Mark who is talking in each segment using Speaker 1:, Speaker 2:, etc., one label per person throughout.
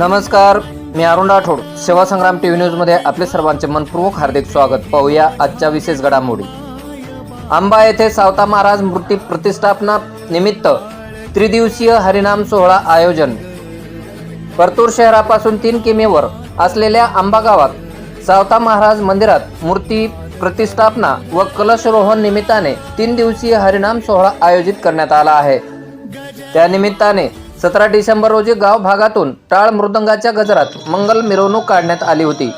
Speaker 1: नमस्कार मी अरुण राठोड. सेवा संग्राम टीव्ही न्यूजमध्ये आपले सर्वांचे मनपूर्वक हार्दिक स्वागत. पाहूया आजच्या विशेष घडामोडी. आंबा येथे सावता महाराज मूर्ती प्रतिष्ठापना निमित्त त्रिदिवसीय हरिनाम सोहळा आयोजन. परतूर शहरापासून तीन किमीवर असलेल्या आंबा गावात सावता महाराज मंदिरात मूर्ती प्रतिष्ठापना व कलशरोहण निमित्ताने तीन दिवसीय हरिनाम सोहळा आयोजित करण्यात आला आहे. त्यानिमित्ताने सतरा डिसेंबर रोजी गाव भागातून टाळ मृदंगाच्या गजरात मंगल मिरवणूक काढण्यात आली होती.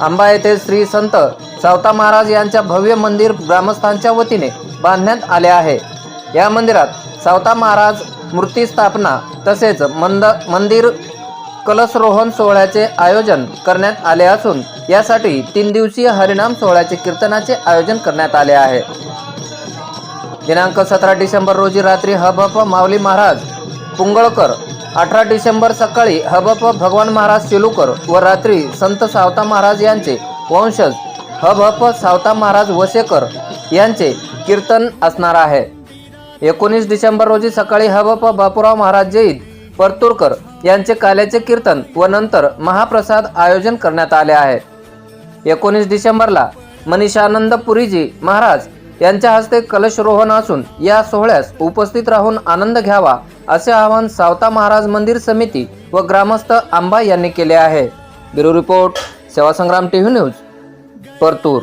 Speaker 1: आंबा येथे श्री संत सावता महाराज यांच्या भव्य मंदिर ग्रामस्थांच्या वतीने बांधण्यात आले आहे. या मंदिरात सावता महाराज मूर्ती स्थापना तसेच मंद मंदिर कलशरोहण सोहळ्याचे आयोजन करण्यात आले असून यासाठी तीन दिवसीय हरिनाम सोहळ्याचे कीर्तनाचे आयोजन करण्यात आले आहे. दिनांक सतरा डिसेंबर रोजी रात्री हबप माऊली महाराज पुंगळकर. अठरा डिसेंबर सकाळी हबप भगवान महाराज सेलूकर व रात्री संत सावता महाराज यांचे वंशज हबप सावता महाराज वसेकर यांचे कीर्तन असणार आहे. एकोणीस डिसेंबर रोजी सकाळी हबप बापूराव महाराज जैद परतूरकर यांचे काल्याचे कीर्तन व नंतर महाप्रसाद आयोजन करण्यात आले आहे. एकोणीस डिसेंबरला मनीषानंद पुरीजी महाराज यांच्या हस्ते कलशरोहण असून या सोहळ्यास उपस्थित राहून आनंद घ्यावा असे आवाहन सावता महाराज मंदिर समिती व ग्रामस्थ आंबा यांनी केले आहे. ब्युरो रिपोर्ट सेवा संग्राम टीव्ही न्यूज परतूर.